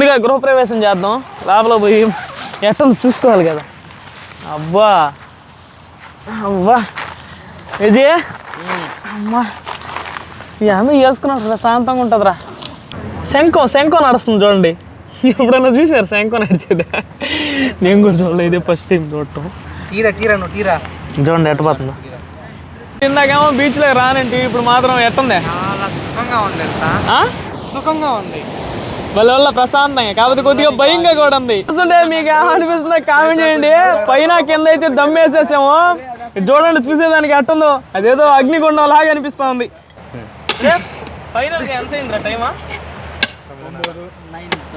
ముందుగా గృహప్రవేశం చేద్దాం. లోపల పోయి ఎట్లా చూసుకోవాలి కదా. అబ్బా. అబ్బా. విజయ్. అమ్మా. ఇవన్నీ వేసుకున్నాడు ప్రశాంతంగా ఉంటుందిరా. శంఖం శంఖం నడుస్తుంది చూడండి. ఎప్పుడైనా చూసారు శంఖం నడిచేది? నేను కూడా చూడలేదు ఇదే ఫస్ట్ టైం చూడటం. టీరా టీరా నువ్వు టీరా చూడండి ఎట్టపోతుందా ఇందాకేమో బీచ్లో రానంటే ఇప్పుడు మాత్రం ఎట్టుంది? సుఖంగా ఉంది? సుఖంగా ఉంది. వాళ్ళ వల్ల ప్రశాంతంగా కాకపోతే కొద్దిగా భయంగా కూడా ఉంది. చూస్తుంటే మీకు ఏమనిపిస్తుందో కామెంట్ చేయండి. పైన కింద అయితే దమ్ వేసేసాము ఇది చూడండి చూసేదానికి ఎట్టుందో అదేదో అగ్నిగుండం లాగా అనిపిస్తుంది ఫైనల్ ఎంత అయిందిరా టైమా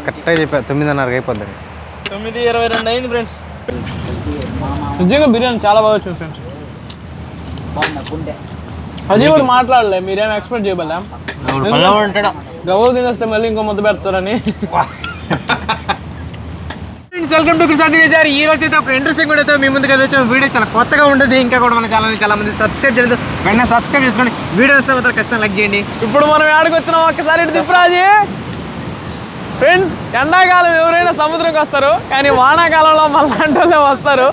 కరెక్ట్గా చెప్పా తొమ్మిదిన్నరకు అయిపోద్ది. తొమ్మిది ఇరవై రెండు అయింది ఫ్రెండ్స్ నిజంగా బిర్యానీ చాలా బాగా వచ్చింది ఫ్రెండ్స్ అజయ్ కూడా మాట్లాడలే మీరేం ఎక్స్పెక్ట్ చేయబల్లా ఉంటాడు గవ్వ తినేస్తే మళ్ళీ ఇంకో ముద్ద పెడతారని. వెల్కమ్ టు కృష్ణ గారు ఈ రోజు అయితే ఒక ఇంట్రెస్టింగ్ కూడా అయితే మీ ముందుకు అయితే వచ్చాము. వీడియో చాలా కొత్తగా ఉంటుంది ఇంకా కూడా మన ఛానల్ చాలా మంది సబ్స్క్రైబ్ చేయలేదు. వెంటనే సబ్స్క్రైబ్ చేసుకోండి. వీడియో వస్తే మాత్రం ఖచ్చితంగా లైక్ చేయండి. ఇప్పుడు మనం ఏడకి వచ్చినాం ఒక్కసారి తిప్పురాజీ. ఫ్రెండ్స్ ఎండాకాలం ఎవరైనా సముద్రంకి వస్తారు కానీ వానాకాలంలో మళ్ళీ వస్తారు.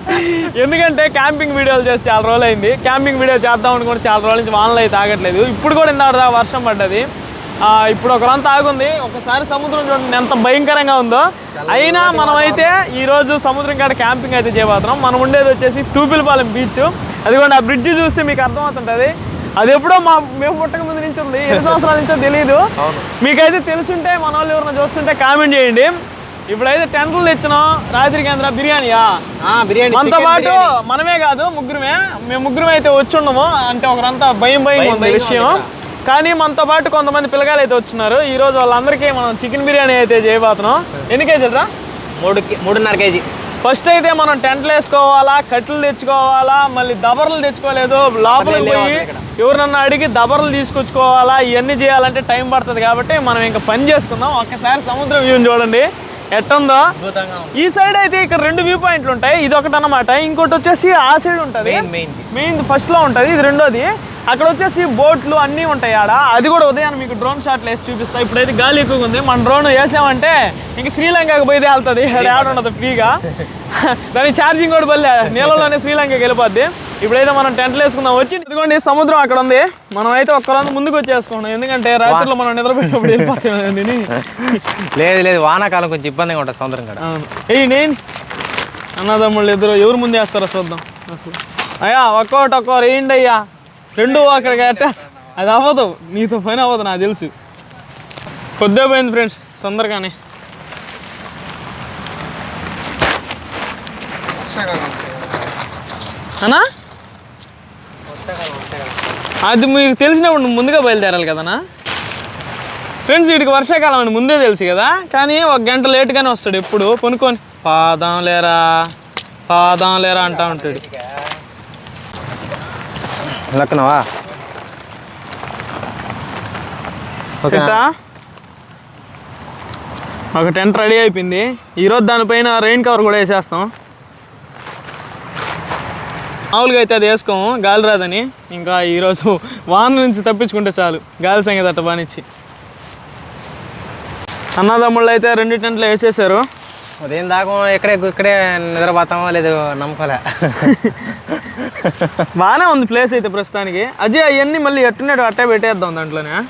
ఎందుకంటే క్యాంపింగ్ వీడియోలు చేసి చాలా రోజులు అయింది క్యాంపింగ్ వీడియో చేద్దాం అనుకుంటే చాలా రోజుల నుంచి వానలు అయితే ఆగట్లేదు. ఇప్పుడు కూడా ఇంత వర్షం పడ్డది. ఇప్పుడు ఒక రంత ఆగుంది ఒకసారి సముద్రం చూడండి ఎంత భయంకరంగా ఉందో. అయినా మనం అయితే ఈరోజు సముద్రం కాడ క్యాంపింగ్ అయితే చేయబోతున్నాం. మనం ఉండేది వచ్చేసి తూపిలపాలెం బీచ్. అదిగోండి ఆ బ్రిడ్జ్ చూస్తే మీకు అర్థమవుతుంటుంది. అది ఎప్పుడో మా మేము పుట్టక ముందు నుంచి ఉంది. ఎన్ని సంవత్సరాల నుంచో తెలియదు మీకైతే తెలుసుంటే మన వాళ్ళు ఎవరైనా చూస్తుంటే కామెంట్ చేయండి. ఇప్పుడైతే టెంట్లు తెచ్చినాం. రాత్రి కేంద్ర బిర్యానీయా? బిర్యానీ మనతో పాటు మనమే కాదు ముగ్గురమే. మేము ముగ్గురమే అయితే వచ్చి ఉండము అంటే ఒకరంతా భయం భయం ఉంది విషయం. కానీ మనతో పాటు కొంతమంది పిల్లగాలు అయితే వచ్చినారు ఈ రోజు వాళ్ళందరికీ మనం చికెన్ బిర్యానీ అయితే చేయబోతున్నాం. ఎన్ని కేజీలు మూడు కే- మూడున్నర కేజీ. ఫస్ట్ అయితే మనం టెంట్లు వేసుకోవాలా కట్లు తెచ్చుకోవాలా మళ్ళీ దబర్లు తెచ్చుకోలేదు లోపలికి పోయి ఎవరినన్నా అడిగి దబర్లు తీసుకొచ్చుకోవాలా ఇవన్నీ చేయాలంటే టైం పడుతుంది కాబట్టి మనం ఇంకా పని చేసుకుందాం. ఒక్కసారి సముద్రం వ్యూ చూడండి. ఎట్టుందో? ఈ సైడ్ అయితే ఇక్కడ రెండు వ్యూ పాయింట్లు ఉంటాయి. ఇది ఒకటి అన్నమాట ఇంకోటి వచ్చేసి ఆ సైడ్ ఉంటుంది. మెయిన్ మెయిన్ ఫస్ట్లో ఉంటుంది. ఇది రెండోది. అక్కడ వచ్చేసి బోట్లు అన్నీ ఉంటాయి ఆడ. అది కూడా ఉదయాన్ని మీకు డ్రోన్ షాట్లు వేసి చూపిస్తా. ఇప్పుడైతే గాలి ఎక్కువగా ఉంది. మన డ్రోన్ వేసామంటే ఇంక శ్రీలంకకు పోయి వెళ్తుంది. ఆడ ఉండదు ఫ్రీగా. దాని ఛార్జింగ్ కూడా బల్లే నీళ్ళలోనే శ్రీలంకకి వెళ్ళిపోద్ది. ఇప్పుడైతే మనం టెంట్లు వేసుకుందాం. వచ్చి ఇదిగోండి సముద్రం అక్కడ ఉంది. మనం అయితే ఒక్కరోజు ముందుకు వచ్చేసుకున్నాం ఎందుకంటే రాత్రిలో మనం నిద్రపోయినప్పుడు వెళ్ళిపోతామని లేదు లేదు. వానాకాలం కొంచెం ఇబ్బందిగా ఉంటుంది సముద్రం కాడ. ఏయ్ నేను? అన్నదమ్ముళ్ళు ఇద్దరు. ఎవరు ముందు వేస్తారో చూద్దాం. అసలు. అయ్యా ఒక్కొక్కటి ఒక్కొక్కరు వేయండి అయ్యా? రెండు అక్కడ కట్టేస్తా అది అవ్వదు. నీతో పని అవ్వదు నాకు తెలుసు. కొద్దిగా పోయింది ఫ్రెండ్స్ తొందరగానే. అనా అది మీకు తెలిసినప్పుడు నువ్వు ముందుగా బయలుదేరాలి కదనా ఫ్రెండ్స్ వీడికి వర్షాకాలం అని ముందే తెలుసు కదా? కానీ ఒక గంట లేట్గానే వస్తాడు ఎప్పుడు? కొనుక్కొని పాదం లేరా? పాదం లేరా అంటా ఉంటాడు. లక్కనవా పెట్టా? ఒక టెంట్ రెడీ అయిపోయింది. ఈరోజు దానిపైన రెయిన్ కవర్ కూడా వేసేస్తాం. మామూలుగా అయితే అది వేసుకోము గాలి రాదని. ఇంకా ఈరోజు వాన నుంచి తప్పించుకుంటే చాలు. గాలి సంగతి అట్ట బానిచ్చి. అన్నదమ్ముళ్ళు అయితే రెండు టెంట్లు వేసేసారు. ఉదయం దాకా ఇక్కడే ఇక్కడే నిద్రపోతామో లేదు నమ్మకాలే. బాగానే ఉంది ప్లేస్ అయితే ప్రస్తుతానికి. అజయ్ అవన్నీ మళ్ళీ ఎట్టున్నాడు అట్టే పెట్టేద్దాం దాంట్లోనే.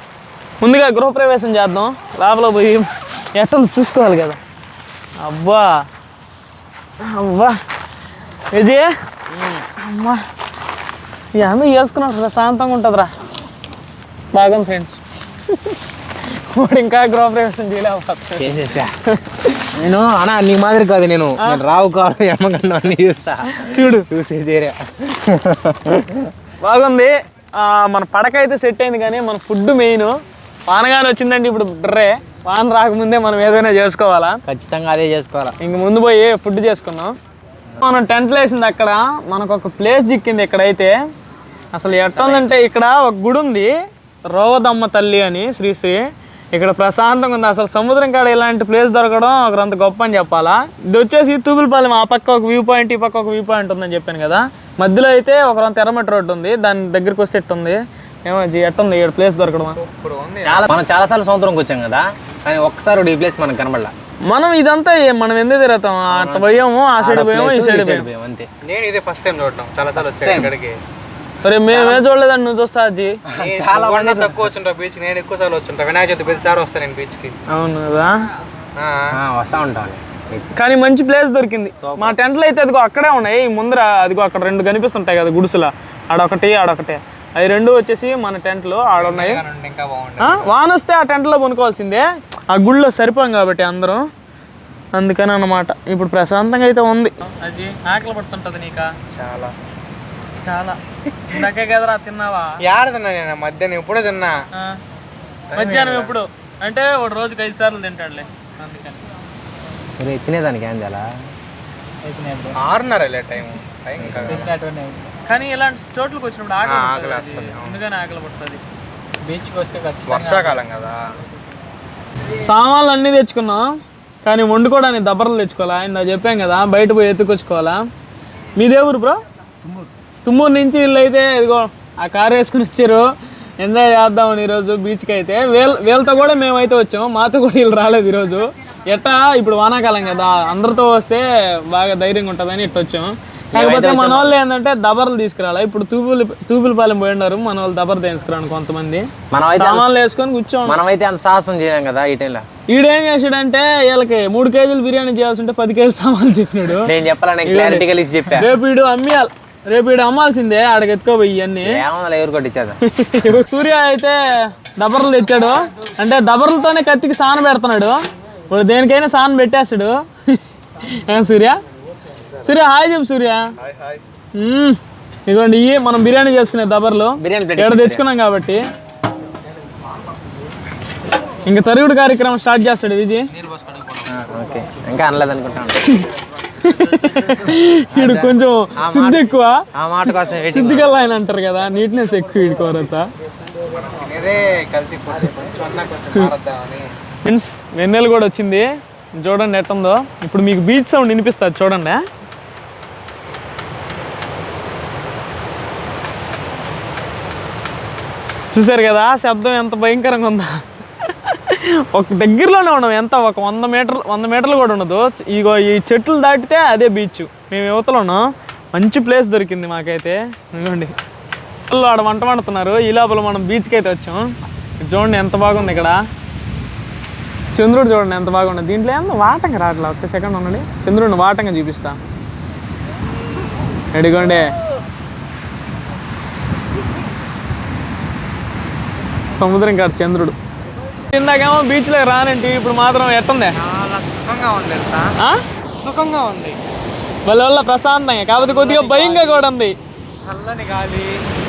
ముందుగా గృహప్రవేశం చేద్దాం. లోపల పోయి ఎట్టలు చూసుకోవాలి కదా. అబ్బా. అబ్బా. విజయ్. అమ్మా. ఇవన్నీ వేసుకున్నాడు ప్రశాంతంగా ఉంటుందిరా. బాగుంది ఫ్రెండ్స్ వాడు ఇంకా గృహప్రవేశం చేసేసా. నేను అన్నా నీ మాదిరి కాదు నేను. నేను రావు కాదు ఎమ్మగండం అన్ని చూస్తా. చూడు. చూసేదేరా బాగుంది. మన పడక అయితే సెట్ అయింది కానీ మన ఫుడ్ మెయిన్ వానగానే వచ్చిందంటే ఇప్పుడు డ్రే. వాన రాకముందే మనం ఏదైనా చేసుకోవాలా? ఖచ్చితంగా అదే చేసుకోవాలా. ఇంక ముందు పోయి ఫుడ్ చేసుకుందాం. మనం టెంట్లు వేసింది అక్కడ. మనకు ఒక ప్లేస్ చిక్కింది ఇక్కడైతే. అసలు ఎట్టుందంటే ఇక్కడ ఒక గుడి ఉంది. రోవదమ్మ తల్లి అని శ్రీశ్రీ ఇక్కడ ప్రశాంతంగా ఉంది. అసలు సముద్రం కాడ ఇలాంటి ప్లేస్ దొరకడం ఒకరంత గొప్ప అని చెప్పాలా? ఇది వచ్చేసి తూగులపాలెం ఆ పక్క ఒక వ్యూ పాయింట్ ఈ పక్క ఒక వ్యూ పాయింట్ ఉందని చెప్పాను కదా. మధ్యలో అయితే ఒకరంత ఎర్రమట్టి రోడ్డు ఉంది. దాని దగ్గరికి వస్తే ఎట్టుంది ఏమో ఎట్టుంది ఇక్కడ ప్లేస్ దొరకడం. చాలా మనం చాలాసార్లు సముద్రంకి వచ్చాం కదా కానీ ఒక్కసారి ఈ ప్లేస్ మనకు కనబడలా. మనం ఇదంతా మనం ఎందుకు తిరుగుతాం? అటు పోయాము ఆ సైడ్ పోయాము ఈ సైడ్ పోయాము. అంతే. నేను ఇదే ఫస్ట్ టైం చూడటం. చాలా చాలా వచ్చాను ఇక్కడికి. మేమే చూడలేదండి నువ్వు చూస్తా అజ్జి. చాలా మంది తక్కువ వచ్చుంటా బీచ్ నేను ఎక్కువ సార్లు వచ్చుంటా వినాయక చవితి ప్రతిసారి వస్తాను నేను బీచ్కి అవును కదా? వస్తా ఉంటాను. కానీ మంచి ప్లేస్ దొరికింది. మా టెంట్లు అయితే అదిగో అక్కడే ఉన్నాయి. ముందర అదిగో అక్కడ రెండు కనిపిస్తుంటాయి కదా గుడిసెల. ఆడొకటి ఆడొకటి అవి రెండు వచ్చేసి మన టెంట్లు ఆడున్నాయి ఇంకా బాగుంటుంది ఆ, వాన వస్తే ఆ టెంట్లో కొనుక్కోవాల్సిందే ఆ గుళ్ళో సరిపోం కాబట్టి అందరూ. అందుకని అన్నమాట. ఇప్పుడు ప్రశాంతంగా అయితే ఉంది. అది ఆకలి పడుతుంటది నీకా? చాలా. చాలా. ఇందాకే కదరా తిన్నావా? యాడ తిన్నా నేను? మధ్యాహ్నం ఎప్పుడో తిన్నా. మధ్యాహ్నం ఎప్పుడు? అంటే ఒక రోజుకి ఐదు సార్లు తింటాడులే. అందుకని. తినేదానికి ఏం చేయాలా? ఆరున్నర లే టైం. కానీ ఇలాంటి చోట్లకు వచ్చినప్పుడు ఆకలి వేస్తుంది. అందుకని ఆకలి పడుతుంది బీచ్కి వస్తే వర్షాకాలం కదా. సామాన్లు అన్నీ తెచ్చుకున్నాం. కానీ వండుకోవడానికి దబ్బరలు తెచ్చుకోవాలా? ఇందా చెప్పాం కదా బయట పోయి ఎత్తుకొచ్చుకోవాలా? మీదే ఊరు బ్రో? తుమ్మూరు నుంచి వీళ్ళు అయితే ఇదిగో ఆ కార్ వేసుకుని వచ్చారు. ఎంజాయ్ చేద్దామని ఈరోజు బీచ్కి అయితే. వీళ్ళ వీళ్ళతో కూడా మేమైతే వచ్చాం మాతో కూడా వీళ్ళు రాలేదు ఈరోజు. ఎట్టా? ఇప్పుడు వానాకాలం కదా. అందరితో వస్తే బాగా ధైర్యంగా ఉంటుందని ఇట్టు వచ్చాం కాకపోతే మన వాళ్ళు ఏంటంటే దబర్లు తీసుకురాలి. ఇప్పుడు తూపులు తూపులపాలెం పోయి ఉన్నారు. మన వాళ్ళు దబర్ తీసుకురాను కొంతమంది. మనమైతే సామాన్లు వేసుకొని కూర్చోం మనమైతే అంత సాహసం చేయలేం కదా ఈ టైంలో. ఈడేం చేసాడంటే వీళ్ళకి మూడు కేజీలు బిర్యానీ చేయాల్సి ఉంటే పది కేజీలు సామాన్లు చెప్పినాడు. నేను చెప్పాలని క్లారిటీగా లిస్ట్ చెప్పా. రేపు ఈడు అమ్మియాలి రేపు ఈడు అమ్మాల్సిందే ఆడకి ఎత్తుకోపోయి ఇవన్నీ. ఎవరు కొట్టించేదా సూర్య అయితే దబర్లు తెచ్చాడు. అంటే దబర్లతోనే కత్తికి సాన పెడుతున్నాడు. ఇప్పుడు దేనికైనా సాన పెట్టేస్తాడు. ఏం సూర్య? సూర్య హాయ్ చెప్పు సూర్య. ఇదిగోండి ఇవి మనం బిర్యానీ చేసుకునే దబర్లు ఇక్కడ తెచ్చుకున్నాం కాబట్టి. ఇంకా తరుగుడు కార్యక్రమం స్టార్ట్ చేస్తాడు విజయ్. ఓకే. ఇంకా అనలేదు అనుకుంటాను వీడు కొంచెం సిద్ధి ఎక్కువ. వెయిటింగ్ సిద్ధిగల్ ఆయన అంటారు కదా నీట్నెస్ ఎక్కువ వీడి కోరంతా ఫ్రెండ్స్ వెన్నెల కూడా వచ్చింది. చూడండి ఎట్టుందో ఇప్పుడు మీకు బీచ్ సౌండ్ వినిపిస్తుంది చూడండి. చూసారు కదా శబ్దం ఎంత భయంకరంగా ఉందా? ఒక దగ్గరలోనే ఉన్నాం. ఎంత? ఒక వంద మీటర్లు వంద మీటర్లు కూడా ఉండదు. ఇగో ఈ చెట్లు దాటితే అదే బీచ్ మేము యువతలో ఉన్నాం. మంచి ప్లేస్ దొరికింది మాకైతే. ఇదిగోండి. వాళ్ళు ఆడ వంట వండుతున్నారు. ఈ లోపల మనం బీచ్కి అయితే వచ్చాం. చూడండి ఎంత బాగుంది ఇక్కడ. చంద్రుడు చూడండి ఎంత బాగుంది. దీంట్లో ఏమో వాటంగా రావట్లే. ఒక్క సెకండ్ ఉండండి. చంద్రుడిని వాటంగా చూపిస్తా. ఎడిగోండి. సముద్రం కాదు చంద్రుడు. ఇందాకేమో బీచ్లో రానంటే ఇప్పుడు మాత్రం ఎట్టుంది? సుఖంగా ఉంది తెలుసా? సుఖంగా ఉంది. వాళ్ళ వల్ల ప్రశాంతంగా కాకపోతే కొద్దిగా భయంగా కూడా ఉంది. చల్లని గాలి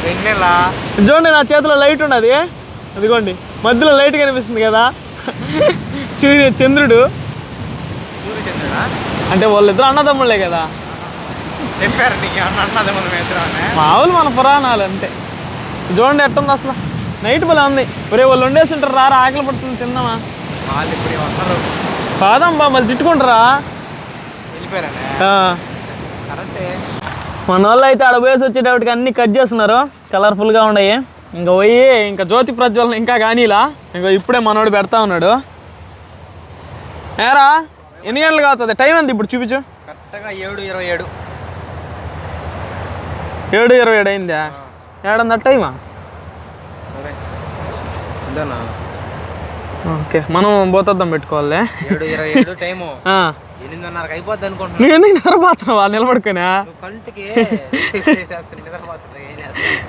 వెన్నెల. చూడండి నా చేతిలో లైట్ ఉన్నది. అదిగోండి మధ్యలో లైట్ కనిపిస్తుంది కదా. సూర్య చంద్రుడు. అంటే వాళ్ళిద్దరు అన్నదమ్ముళ్ళే కదా. చెప్పారు మామూలు మన పురాణాలు అంతే. చూడండి ఎట్టుంది అసలు. నైట్ భలే ఉంది. ఒరే వాళ్ళు వండేసి ఉంటారు రారా ఆకలి పడుతుంది తిందామా? వాళ్ళు ఇప్పుడు వస్తారు? కాదమ్మా మళ్ళీ తిట్టుకుంటారా? మన వాళ్ళు అయితే ఆడ పోయేసి వచ్చేటప్పటికి అన్ని కట్ చేస్తున్నారు. కలర్ఫుల్గా ఉన్నాయి. ఇంకా పోయి ఇంకా జ్యోతి ప్రజ్వలన ఇంకా కానీలా ఇంకా ఇప్పుడే మనోడు పెడతా ఉన్నాడు. ఏరా ఎన్ని గంటలు కావుతుంది టైం ఎంత ఇప్పుడు చూపించు. కరెక్ట్గా ఏడు ఇరవై ఏడు. ఏడు ఇరవై ఏడు అయిందా? ఏడన్నా టైమా? ఓకే మనం పోతద్దాం పెట్టుకోవాలి. ఏడు ఇరవై ఏడు టైము. ఎనిమిదిన్నరకు అయిపోద్ది అనుకుంటున్నా. నువ్వు ఎందుకు నిద్రపోతున్నావా నిలబడుకునే. కంటికి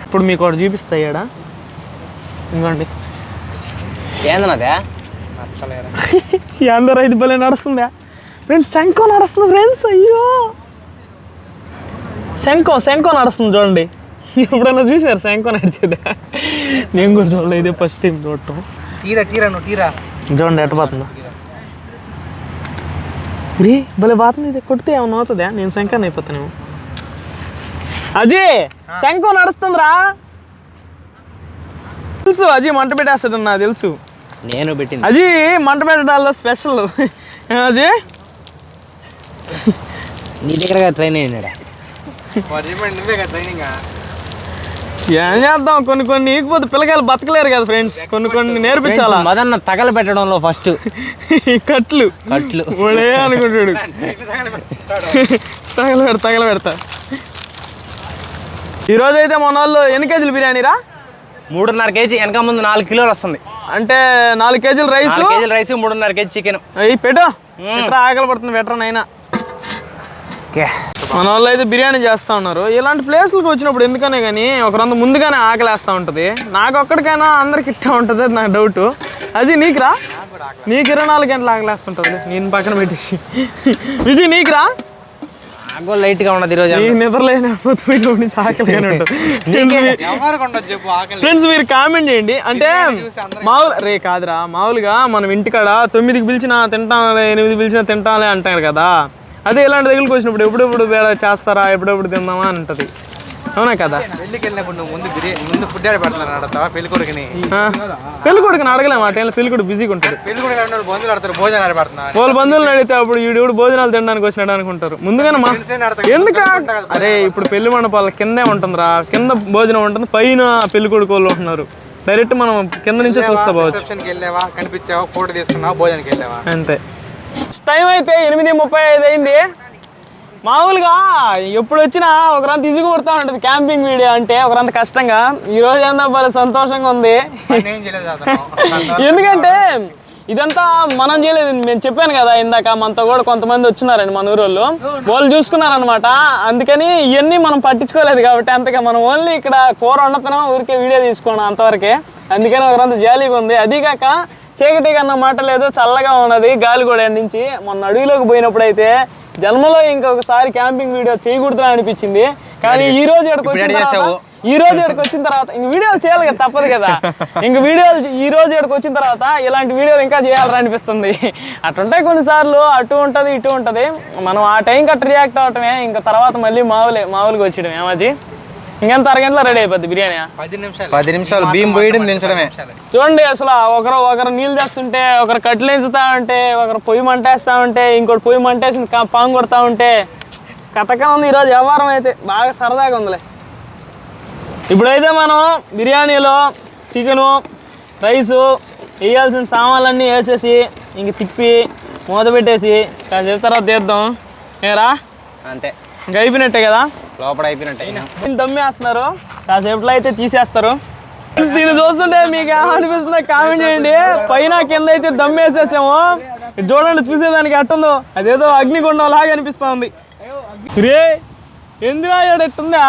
ఇప్పుడు మీకు ఒకటి చూపిస్తా ఈడ. ఇంకోండి. ఏందన్నదే? అందరూ ఐదు భలే నడుస్తుందా ఫ్రెండ్స్ శంఖం నడుస్తుంది ఫ్రెండ్స్ అయ్యో. శంఖం శంఖం నడుస్తుంది చూడండి. ఎప్పుడైనా చూసారు? శంఖం నడిచేదా? నేను కూడా చూడలేదు ఇదే ఫస్ట్ టైం చూడటం. టీరా టీరా నువ్వు టీరా చూడండి ఎట్ట పోతుందా. రీ భలే పోతుంది ఇది. కొడితే ఏమన్నా అవుతుందా? నేను శంఖాన్ని అయిపోతానేమో. అజయ్ శంఖం నడుస్తుందిరా. తెలుసు అజయ్ మంట పెట్టేస్తాడు నాకు తెలుసు. నేను పెట్టింది. అజీ మంట పెట్టడాల్లో స్పెషల్ అజీ నీ దగ్గర ట్రైన్ అయినాడా? ట్రైనింగ్ ఏం చేద్దాం? కొన్ని కొన్ని ఈకపోతే పిల్లకాయలు బతకలేరు కదా ఫ్రెండ్స్ కొన్ని కొన్ని నేర్పించాలా? మదన్న తగల పెట్టడంలో ఫస్ట్ కట్లు. కట్లు. వాడే అనుకుంటాడు. తగల పెడతా తగల పెడతా ఈరోజు అయితే మన వాళ్ళు ఎన్ని కేజీలు బిర్యానీరా మూడున్నర కేజీ వెనక ముందు నాలుగు కిలోలు వస్తుంది. అంటే నాలుగు కేజీలు రైస్? కేజీల రైస్ మూడున్నర కేజీ చికెన్ అయ్యి పెట్టు. ఆకలి పడుతుంది బెటర్ నైనా ఓకే. మన వాళ్ళు అయితే బిర్యానీ చేస్తూ ఉన్నారు. ఇలాంటి ప్లేస్లకు వచ్చినప్పుడు ఎందుకనే కానీ ఒక ముందుగానే ఆకలేస్తూ ఉంటుంది. నాకు ఒక్కడికైనా అందరికి ఇట్టా ఉంటుంది అది నాకు డౌట్ అది నీకురా నీకు ఇరవై నాలుగు గంటలు ఆకలేస్తుంటుంది. నేను పక్కన పెట్టేసి. విజయ్ నీకురా నాకు లైట్గా ఉన్నది ఈరోజు. నిద్ర లేకపోతే నుంచి ఆకలిగానే ఉంటుంది. ఫ్రెండ్స్ మీరు కామెంట్ చేయండి. అంటే మామూలు రే కాదురా. మామూలుగా మనం ఇంటికాడ తొమ్మిదికి పిలిచినా తింటాంలే ఎనిమిది పిలిచినా తింటాంలే అంటారు కదా. అదే ఇలాంటి దగ్గరికి వచ్చినప్పుడు ఎప్పుడెప్పుడు వేళ చేస్తారా ఎప్పుడెప్పుడు తిందామా అని ఉంటుంది అవునా కదా? పెళ్ళికి వెళ్ళినప్పుడు నువ్వు ముందు బిర్యానీ ముందు ఫుడ్ ఆడ పెడతాను అడతావా పెళ్ళి కొడుకుని ఆ, పెళ్ళి కొడుకుని అడగలేము ఆ టైంలో పెళ్ళి కొడుకు బిజీగా ఉంటుంది బంధువులు వాళ్ళ బంధువులను అడిగితే అప్పుడు ఈడు భోజనాలు తినడానికి వచ్చినాడు అనుకుంటారు. ముందుగానే మా ఎందుకు? అరే ఇప్పుడు పెళ్ళి మండపాల కిందే ఉంటుందిరా కింద భోజనం ఉంటుంది పైన పెళ్ళి కొడుకు వాళ్ళు ఉంటున్నారు. డైరెక్ట్ మనం కింద నుంచే చూస్తా వెళ్ళావా? అంతే. టైం అయితే ఎనిమిది ముప్పై ఐదు అయింది. మామూలుగా ఎప్పుడు వచ్చినా ఒకరంత ఇసుగు కొడతా ఉంటుంది క్యాంపింగ్ వీడియో అంటే ఒకరంత కష్టంగా. ఈ రోజు ఏందో భలే సంతోషంగా ఉంది. ఎందుకంటే ఇదంతా మనం చేయలేదు. నేను చెప్పాను కదా ఇందాక మనతో కూడా కొంతమంది వచ్చినారండి మన ఊరు వాళ్ళు చూసుకున్నారనమాట అందుకని ఇవన్నీ మనం పట్టించుకోలేదు కాబట్టి అంతగా మనం ఓన్లీ ఇక్కడ కూర వండుతున్నాం ఊరికే వీడియో తీసుకోవడం అంతవరకే. అందుకని ఒకరంత జాలీగా ఉంది. అది కాక చీకటి కన్నా మాట లేదు చల్లగా ఉన్నది గాలి కూడా నుంచి మొన్న అడవిలోకి పోయినప్పుడు అయితే జన్మలో ఇంకొకసారి క్యాంపింగ్ వీడియో చేయకూడదు అనిపించింది. కానీ ఈ రోజు ఇక్కడికి వచ్చిన చేసావు? ఈ రోజు ఇక్కడికి వచ్చిన తర్వాత ఇంక వీడియోలు చేయాలి కదా తప్పదు కదా. ఇంక వీడియోలు ఈ రోజు ఇక్కడికి వచ్చిన తర్వాత ఇలాంటి వీడియోలు ఇంకా చేయాలని అనిపిస్తుంది. అటుంటాయి కొన్నిసార్లు అటు ఉంటుంది ఇటు ఉంటుంది. మనం ఆ టైంకి అటు రియాక్ట్ అవటమే ఇంకా తర్వాత మళ్ళీ మామూలే మామూలుగా వచ్చేయడం ఏమాజీ ఇంకెంత అరగంటలో రెడీ అయిపోద్ది బిర్యానీ? పది నిమిషాలు. పది నిమిషాలు బియ్యం పోయడం దించడమే. చూడండి అసలు ఒకరు ఒకరు నీళ్ళు తెస్తుంటే ఒకరు కట్లు ఎంచుతా ఉంటే ఒకరు పొయ్యి మంటేస్తా ఉంటే ఇంకోటి పొయ్యి మంటేసి పాము కొడతా ఉంటే కథగా ఉంది ఈరోజు వ్యవహారం అయితే. బాగా సరదాగా ఉందిలే. ఇప్పుడైతే మనం బిర్యానీలో చికెను రైసు వేయాల్సిన సామాన్లన్నీ వేసేసి ఇంక తిప్పి మూత పెట్టేసి కాసేపు తర్వాత తీద్దాం. ఏరా? అంతే. ఇంక అయిపోయినట్టే కదా? లోపల అయిపోయినట్టే దమ్మేస్తున్నారు. కాసేపులో అయితే తీసేస్తారు. దీన్ని చూస్తుంటే మీకు ఏమనిపిస్తుందో కామెంట్ చేయండి. పైన కింద అయితే దమ్మేసేసాము. ఇది చూడండి చూసేదానికి ఎట్టుందో. అదేదో అగ్నిగుండం లాగా అనిపిస్తుంది. రే ఎందుకు ఎట్టుందా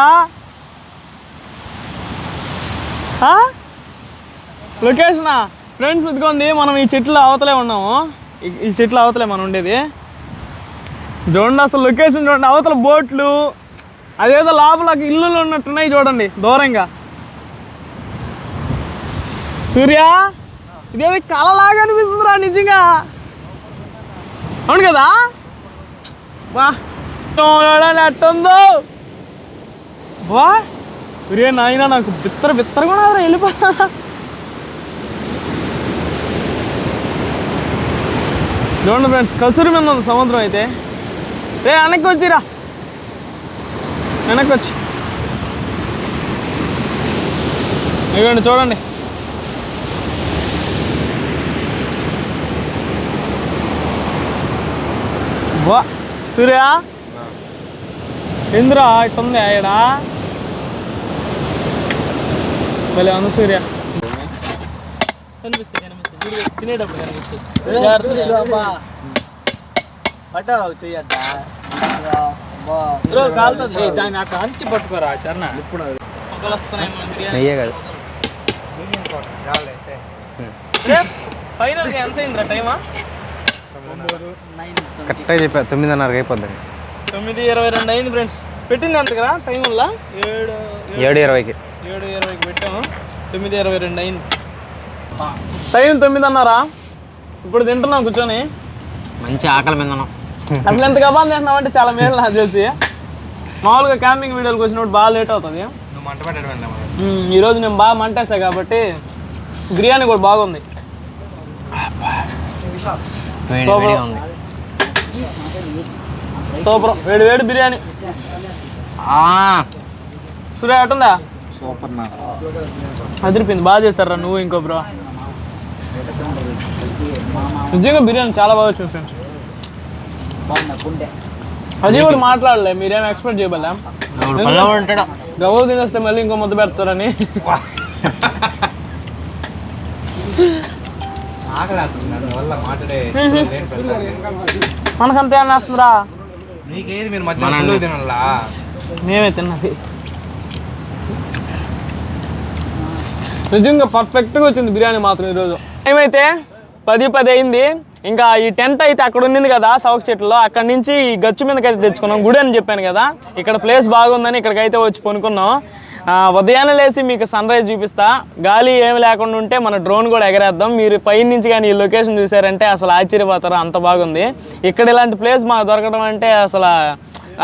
లొకేషనా? ఫ్రెండ్స్ ఇదిగోండి మనం ఈ చెట్ల అవతలే ఉన్నాము. ఈ చెట్ల అవతలే మనం ఉండేది. చూడండి అసలు లొకేషన్ చూడండి. అవతల బోట్లు అదేదో లోపల ఇల్లులు ఉన్నట్టున్నాయి చూడండి దూరంగా. సూర్య ఇదేదో కళలాగా అనిపిస్తుందిరా నిజంగా. అవును కదా? వా. చూడండి అట్టుందో వా. సూర్య నాయన నాకు బిత్తర బిత్తర కూడా వెళ్ళిపోతా చూడండి ఫ్రెండ్స్ కసురు మీద ఉంది సముద్రం అయితే. రే వెనక్కి వచ్చిరా. వెనక్కి వచ్చి. ఇదిగోండి చూడండి. వా సూర్య? ఎందురా ఇట్టుంది ఇక్కడ భలే ఉంది సూర్య. కనిపిస్తుంది కనిపిస్తుంది. తినేటప్పుడు కనిపిస్తుంది. దాన్ని అట్లా అంచి పట్టుకోరా చరణ. నెయ్యే కాదు. రే, ఫైనల్గా ఎంత అయిందిరా టైమా? కరెక్ట్గా చెప్పా తొమ్మిదిన్నరకు అయిపోద్ది తొమ్మిది ఇరవై రెండు అయింది ఫ్రెండ్స్. పెట్టింది కదా టైం వల్ల? ఏడు ఏడు ఇరవైకి. ఏడు ఇరవైకి పెట్టాము. తొమ్మిది ఇరవై రెండు అయింది. టైం తొమ్మిది అన్నారా ఇప్పుడు తింటున్నాం కూర్చొని. మంచి ఆకలి మీద ఉన్నాం. అసలు ఎంత గబాన్ తింటున్నాం అంటే చాలా మేలు నాకు తెలిసి. మామూలుగా క్యాంపింగ్ వీడియోకి వచ్చినప్పుడు బాగా లేట్ అవుతుంది. ఈరోజు నేను బాగా మంటేసా కాబట్టి బిర్యానీ కూడా బాగుంది. వేడి వేడిగా ఉంది. సూపర్. వేడి వేడి బిర్యానీ. ఆ, సూర్య ఎట్టుందా సూపర్ అదిరిపోయింది. బాగా చేస్తారా నువ్వు ఇంకో బ్రో? నిజంగా బిర్యానీ చాలా బాగా వచ్చింది ఫ్రెండ్స్. అజయ్ కూడా మాట్లాడలే మీరేం ఎక్స్పెక్ట్ ఉంటాడు గవ్వ తినేస్తే మళ్ళీ ఇంకో ముద్ద పెడతారని. మనకంతే అని వస్తుందిరా? మీకేది మీరు మధ్యాహ్నం తినాలా? మేమే తిన్నది. నిజంగా పర్ఫెక్ట్గా వచ్చింది బిర్యానీ మాత్రం ఈరోజు. ఏమైతే? పది పది అయింది. ఇంకా ఈ టెంట్ అయితే అక్కడ ఉండింది కదా సౌక్ చెట్లో అక్కడ నుంచి ఈ గచ్చు మీదకి అయితే తెచ్చుకున్నాం. గుడి అని చెప్పాను కదా ఇక్కడ ప్లేస్ బాగుందని ఇక్కడికైతే వచ్చి కొనుక్కున్నాం ఉదయాన్నే లేసి మీకు సన్ రైజ్ చూపిస్తా. గాలి ఏమి లేకుండా ఉంటే మన డ్రోన్ కూడా ఎగరేద్దాం. మీరు పైన నుంచి కానీ ఈ లొకేషన్ చూసారంటే అసలు ఆశ్చర్యపోతారు అంత బాగుంది. ఇక్కడ ఇలాంటి ప్లేస్ మాకు దొరకడం అంటే అసలు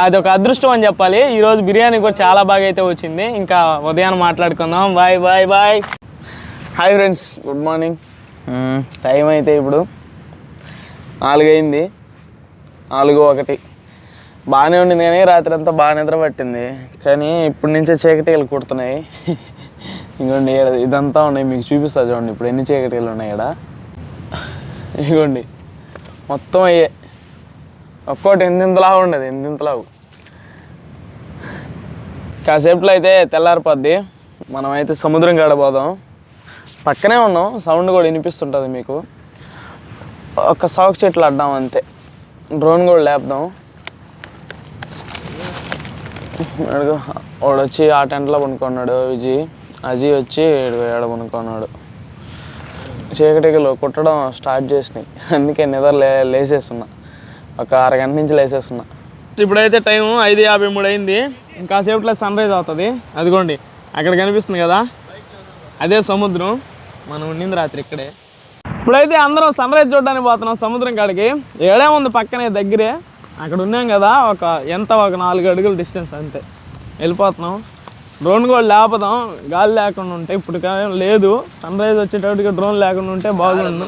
అది ఒక అదృష్టం అని చెప్పాలి. ఈరోజు బిర్యానీ కూడా చాలా బాగా అయితే వచ్చింది. ఇంకా ఉదయాన్నే మాట్లాడుకుందాం. Bye bye bye. Hi friends good morning time అయితే ఇప్పుడు నాలుగైంది. నాలుగు ఒకటి. బాగానే ఉండింది కానీ రాత్రి అంతా బాగా నిద్ర పట్టింది. కానీ ఇప్పటి నుంచే చీకటీలు కుడుతున్నాయి. ఇంకోండి ఈడ ఇదంతా ఉన్నాయి. మీకు చూపిస్తా చూడండి ఇప్పుడు ఎన్ని చీకటీలు ఉన్నాయి ఇక్కడ. ఇగోండి మొత్తం అయ్యే. ఒక్కోటి ఎనిమిదింతలా ఉండదు ఎనిమిదింతలావు. కాసేపులో అయితే తెల్లారిపోద్ది. మనమైతే సముద్రం కాడ పోదాం. పక్కనే ఉన్నాం. సౌండ్ కూడా వినిపిస్తుంటుంది మీకు. ఒక సాక్ చెట్లు అడ్డాం అంతే. డ్రోన్ కూడా లేపుదాం. వాడు వచ్చి ఆ టెంట్లో పనుకున్నాడు విజయ్ అజీ వచ్చి ఏడ పనుకున్నాడు చీకటికలు కుట్టడం స్టార్ట్ చేసినాయి. అందుకే నిద్ర లే లేసేస్తున్నా. ఒక అరగంట నుంచి లేసేస్తున్నా. ఇప్పుడైతే టైం ఐదు యాభై మూడు అయింది. ఇంకా సేపట్లో సన్ రైజ్ అవుతుంది. అదిగోండి. అక్కడ కనిపిస్తుంది కదా? అదే సముద్రం. మనం ఉండింది రాత్రి ఇక్కడే. ఇప్పుడైతే అందరం సన్ రైజ్ చూడడానికి పోతున్నాం సముద్రం కాడికి. ఏడే ఉంది పక్కనే దగ్గరే. అక్కడ ఉన్నాం కదా ఒక ఎంత ఒక నాలుగు అడుగుల డిస్టెన్స్ అంతే. వెళ్ళిపోతున్నాం. డ్రోన్ కూడా లేపదాం. గాలి లేకుండా ఉంటే ఇప్పుడు లేదు. సన్ రైజ్ వచ్చేటప్పటికి డ్రోన్ లేకుండా ఉంటే బాగుండు.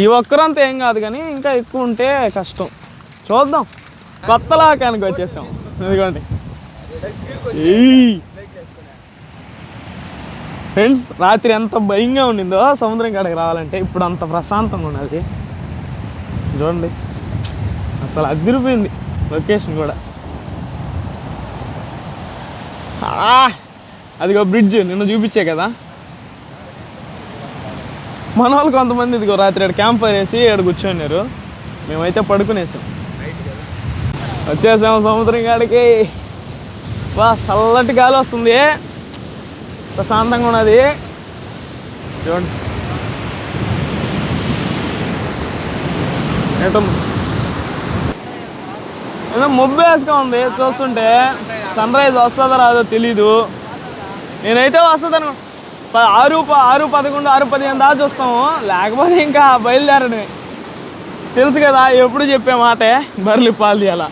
ఈ ఒక్కరంతా ఏం కాదు కానీ ఇంకా ఎక్కువ ఉంటే కష్టం. చూద్దాం. కొత్త లాకానికి వచ్చేసాం. ఎందుకంటే ఏయ్. ఫ్రెండ్స్ రాత్రి ఎంత భయంగా ఉండిందో సముద్రం కాడికి రావాలంటే ఇప్పుడు అంత ప్రశాంతంగా ఉన్నది చూడండి. అసలు అదిరిపోయింది లొకేషన్ కూడా. ఆ, అదిగో బ్రిడ్జ్ నిన్న చూపించే కదా. మన వాళ్ళు కొంతమంది ఇదిగో రాత్రి ఆడ క్యాంప్ ఫైర్ వేసి ఇక్కడ కూర్చున్నారు. మేమైతే పడుకునేసాం. వచ్చేసాము సముద్రం కాడికి. వా చల్లటి గాలి వస్తుంది. ప్రశాంతంగా ఉన్నది. చూడండి. ఏదో మొబ్బు ఉంది చూస్తుంటే. సన్ రైజ్ వస్తుందో రాదో తెలీదు. నేనైతే వస్తుంది అనుకో ప- ఆరు ప- ఆరు పదకొండు ఆరు పదిహేను దాకా చూస్తాము. లేకపోతే ఇంకా బయలుదేరడమే. తెలుసు కదా ఎప్పుడు చెప్పే మాటే బర్లి పాలు తీయాల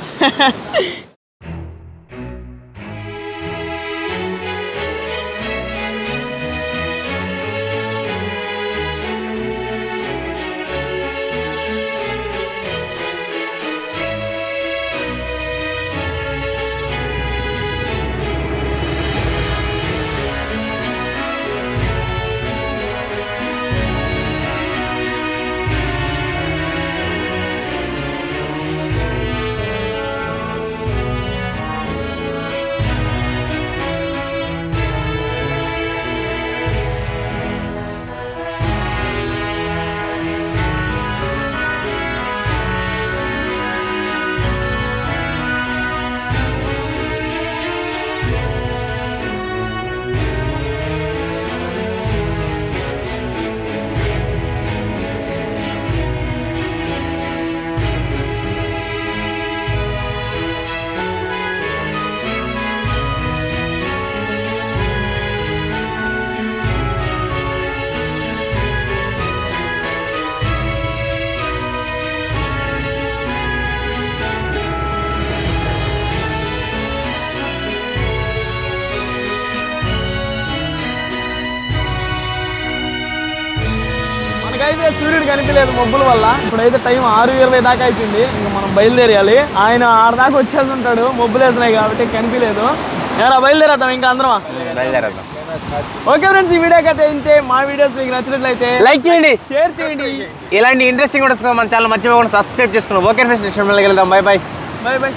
కనిపించలేదు మబ్బుల వల్ల. ఇప్పుడైతే టైం ఆరు ఇరవై దాకా అయిపోయింది. ఇంకా మనం బయలుదేరాలి ఆయన ఆరు దాకా వచ్చేసి ఉంటాడు. మబ్బులు వేసినాయి కాబట్టి కనిపించలేదు. ఏరా బయలుదేరేద్దాం ఇంకా అందరం బయలుదేరేద్దాం. ఓకే ఫ్రెండ్స్ ఈ వీడియోకి అయితే ఇంతే. మా వీడియోస్ మీకు నచ్చినట్లయితే లైక్ చేయండి. షేర్ చేయండి. ఇలాంటి ఇంట్రెస్టింగ్ కూడా మన ఛానల్ మర్చిపోకుండా సబ్స్క్రైబ్ చేసుకున్నాం ఓకే ఫ్రెండ్స్ నెక్స్ట్ వెళ్దాం బై బై. Bye bye